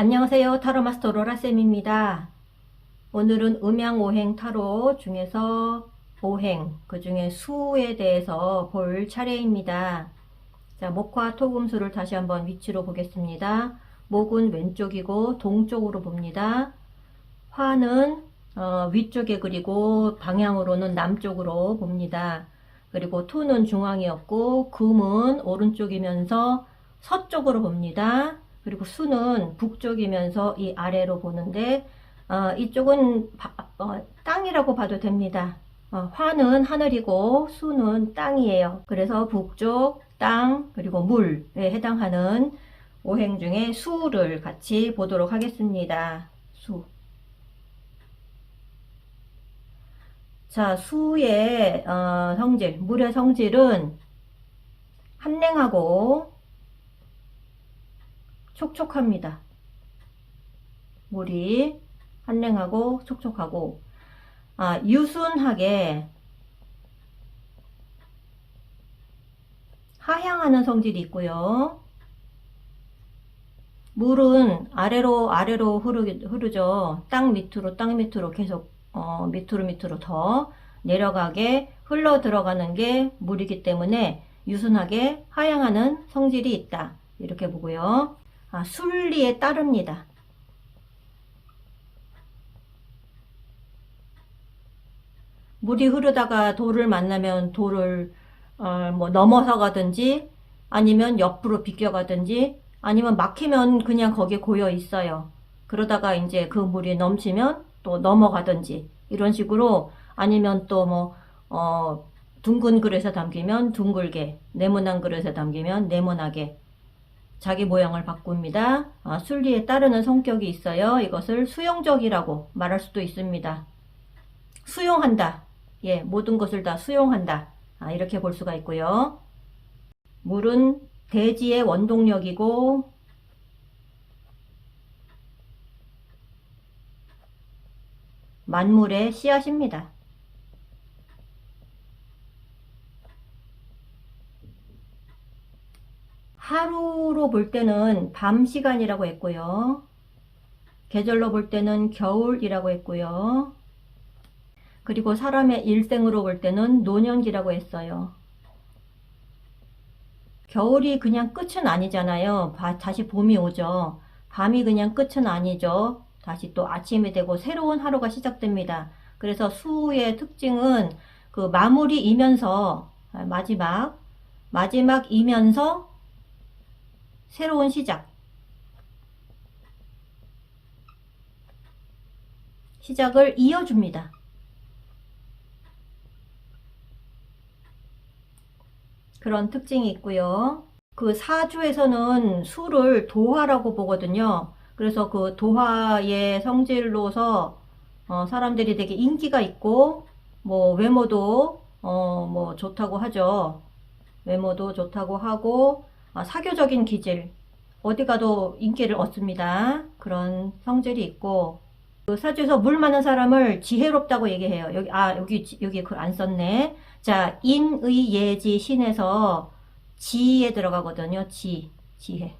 안녕하세요. 타로마스터 로라쌤입니다. 오늘은 음양오행 타로 중에서 오행, 그 중에 수에 대해서 볼 차례입니다. 자, 목화 토금수를 다시 한번 위치로 보겠습니다. 목은 왼쪽이고 동쪽으로 봅니다. 화는 어, 위쪽에 그리고 방향으로는 남쪽으로 봅니다. 그리고 토는 중앙이었고 금은 오른쪽이면서 서쪽으로 봅니다. 그리고 수는 북쪽이면서 이 아래로 보는데 어, 이쪽은 바- 어, 땅이라고 봐도 됩니다. 어, 화는 하늘이고 수는 땅이에요. 그래서 북쪽, 땅, 그리고 물에 해당하는 오행 중에 수를 같이 보도록 하겠습니다. 수. 자, 수의 어, 성질, 물의 성질은 한랭하고 촉촉합니다. 물이 한랭하고 촉촉하고 아, 유순하게 하향하는 성질이 있고요. 물은 아래로 아래로 흐르, 흐르 죠. 땅 밑으로 땅 밑으로 계속 어, 밑으로 밑으로 더 내려가게 흘러 들어가는 게 물이기 때문에 유순하게 하향하는 성질이 있다. 이렇게 보고요. 아, 순리에 따릅니다. 물이 흐르다가 돌을 만나면 돌을 어, 뭐 넘어서 가든지 아니면 옆으로 비껴 가든지 아니면 막히면 그냥 거기에 고여 있어요. 그러다가 이제 그 물이 넘치면 또 넘어가든지 이런 식으로 아니면 또뭐 어, 둥근 그릇에 담기면 둥글게 네모난 그릇에 담기면 네모나게 자기 모양을 바꿉니다. 아, 순리에 따르는 성격이 있어요. 이것을 수용적이라고 말할 수도 있습니다. 수용한다. 예, 모든 것을 다 수용한다. 아, 이렇게 볼 수가 있고요. 물은 대지의 원동력이고 만물의 씨앗입니다. 하루로 볼 때는 밤 시간이라고 했고요. 계절로 볼 때는 겨울이라고 했고요. 그리고 사람의 일생으로 볼 때는 노년기라고 했어요. 겨울이 그냥 끝은 아니잖아요. 바- 다시 봄이 오죠. 밤이 그냥 끝은 아니죠. 다시 또 아침이 되고 새로운 하루가 시작됩니다. 그래서 수의 특징은 그 마무리이면서 아, 마지막 마지막이면서 새로운 시작 시작을 이어줍니다. 그런 특징이 있고요. 그 사주에서는 수를 도화라고 보거든요. 그래서 그 도화의 성질로서 어, 사람들이 되게 인기가 있고 뭐 외모도 어, 뭐 좋다고 하죠. 외모도 좋다고 하고 아, 사교적인 기질 어디 가도 인기를 얻습니다. 그런 성질이 있고 그 사주에서 물 많은 사람을 지혜롭다고 얘기해요. 여기 아 여기 지- 여기 글안 썼네. 자 인의 예지 신에서 지에 들어가거든요. 지 지혜.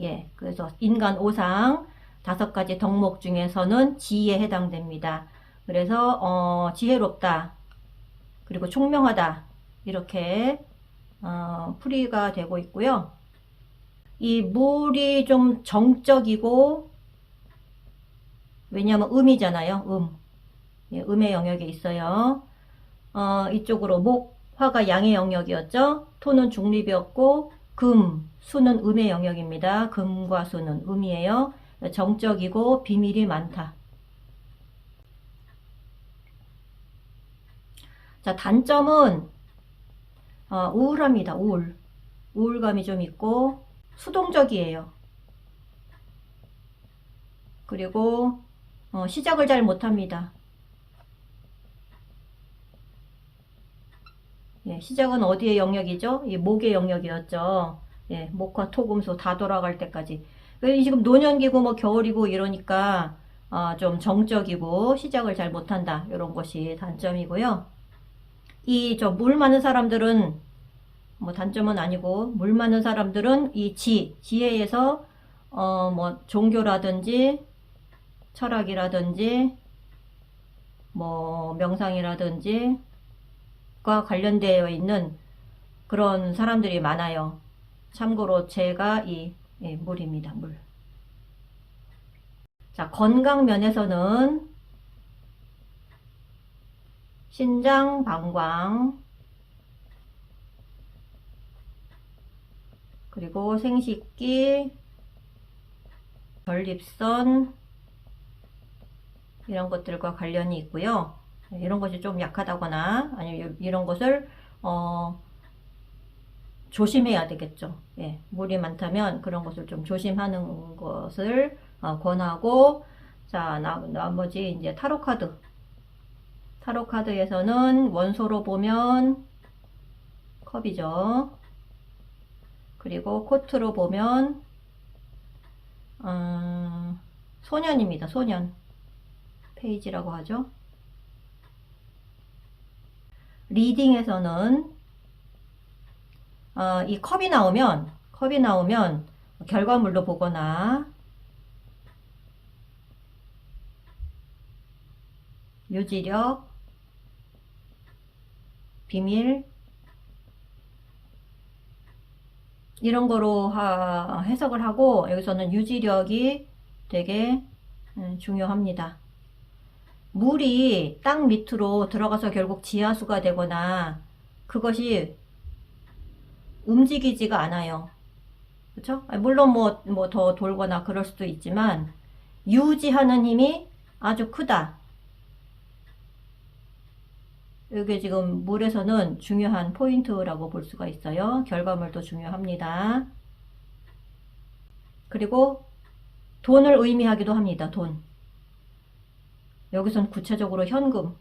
예, 그래서 인간 오상 다섯 가지 덕목 중에서는 지에 해당됩니다. 그래서 어, 지혜롭다 그리고 총명하다 이렇게 어, 풀이가 되고 있고요. 이 물이 좀 정적이고 왜냐하면 음이잖아요. 음. 예, 음의 영역에 있어요. 어, 이쪽으로 목, 화가 양의 영역이었죠. 토는 중립이었고 금, 수는 음의 영역입니다. 금과 수는 음이에요. 정적이고 비밀이 많다. 자, 단점은 어, 우울합니다. 우울. 우울감이 좀 있고 수동적이에요. 그리고 어, 시작을 잘 못합니다. 예, 시작은 어디의 영역이죠? 이 목의 영역이었죠. 예, 목화 토금수 다 돌아갈 때까지. 그 지금 노년기고 뭐 겨울이고 이러니까 어, 좀 정적이고 시작을 잘 못한다. 이런 것이 단점이고요. 이 저 물 많은 사람들은 뭐 단점은 아니고 물 많은 사람들은 이 지, 지혜에서 어 뭐 종교라든지 철학이라든지 뭐 명상이라든지 과 관련되어 있는 그런 사람들이 많아요. 참고로 제가 이 예, 물입니다. 물. 자, 건강 면에서는 신장, 방광, 그리고 생식기, 전립선, 이런 것들과 관련이 있고요. 이런 것이 좀 약하다거나 아니면 이런 것을 어, 조심해야 되겠죠. 예, 물이 많다면 그런 것을 좀 조심하는 것을 어, 권하고 자 나, 나머지 이제 타로 카드 타로 카드에서는 원소로 보면 컵이죠. 그리고 코트로 보면 음, 소년입니다. 소년 페이지라고 하죠. 리딩에서는 어, 이 컵이 나오면 컵이 나오면 결과물로 보거나 유지력 비밀 이런 거로 하, 해석을 하고 여기서는 유지력이 되게 음, 중요합니다. 물이 땅 밑으로 들어가서 결국 지하수가 되거나 그것이 움직이지가 않아요. 그렇죠? 물론 뭐 뭐 더 돌거나 그럴 수도 있지만 유지하는 힘이 아주 크다. 이게 지금 물에서는 중요한 포인트라고 볼 수가 있어요. 결과물도 중요합니다. 그리고 돈을 의미하기도 합니다. 돈. 여기선 구체적으로 현금.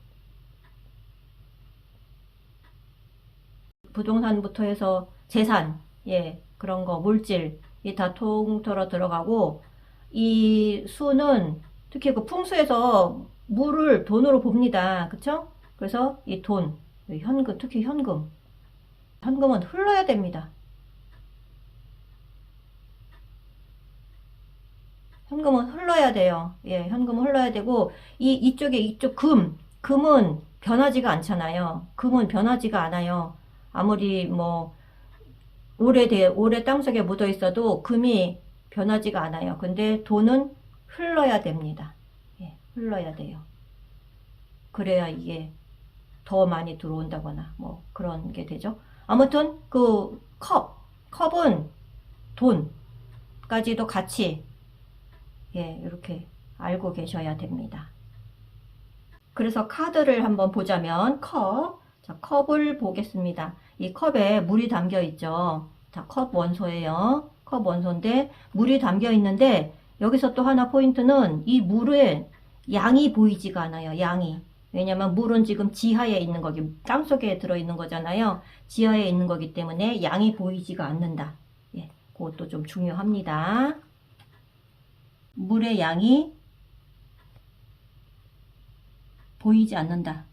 부동산부터 해서 재산, 예, 그런 거, 물질, 이 다 통틀어 들어가고, 이 수는 특히 그 풍수에서 물을 돈으로 봅니다. 그쵸? 그래서 이 돈, 현금, 특히 현금. 현금은 흘러야 됩니다. 현금은 흘러야 돼요. 예, 현금은 흘러야 되고, 이, 이쪽에 이쪽 금, 금은 변하지가 않잖아요. 금은 변하지가 않아요. 아무리 뭐, 오래돼, 오래 땅속에 묻어 있어도 금이 변하지가 않아요. 근데 돈은 흘러야 됩니다. 예, 흘러야 돼요. 그래야 이게 더 많이 들어온다거나 뭐 그런 게 되죠. 아무튼 그 컵, 컵은 돈까지도 같이 예, 이렇게 알고 계셔야 됩니다. 그래서 카드를 한번 보자면 컵, 자, 컵을 보겠습니다. 이 컵에 물이 담겨 있죠. 자, 컵 원소예요. 컵 원소인데 물이 담겨 있는데 여기서 또 하나 포인트는 이 물의 양이 보이지가 않아요. 양이. 왜냐면 물은 지금 지하에 있는 거기 땅속에 들어있는 거잖아요. 지하에 있는 거기 때문에 양이 보이지가 않는다. 예, 그것도 좀 중요합니다. 물의 양이 보이지 않는다.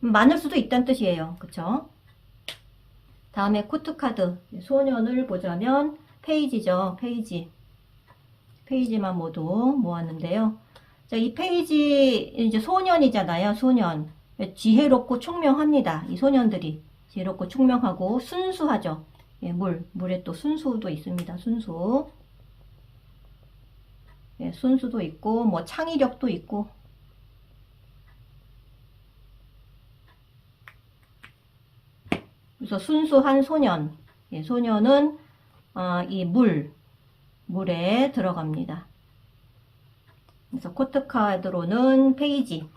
많을 수도 있다는 뜻이에요. 그쵸? 다음에 코트카드 소년을 보자면 페이지죠. 페이지. 페이지만 모두 모았는데요. 자, 이 페이지 이제 소년이잖아요. 소년. 지혜롭고 총명합니다. 이 소년들이 지혜롭고 총명하고 순수하죠. 예, 물. 물에 또 순수도 있습니다. 순수. 예, 순수도 있고 뭐 창의력도 있고 그래서 순수한 소년. 예, 소년은 어, 이 물, 물에 들어갑니다. 그래서 코트카드로는 페이지,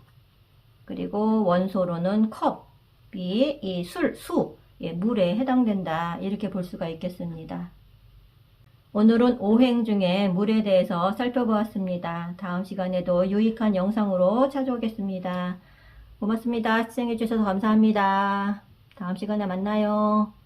그리고 원소로는 컵이 이 술, 수, 예, 물에 해당된다. 이렇게 볼 수가 있겠습니다. 오늘은 오행 중에 물에 대해서 살펴보았습니다. 다음 시간에도 유익한 영상으로 찾아오겠습니다. 고맙습니다. 시청해주셔서 감사합니다. 다음 시간에 만나요.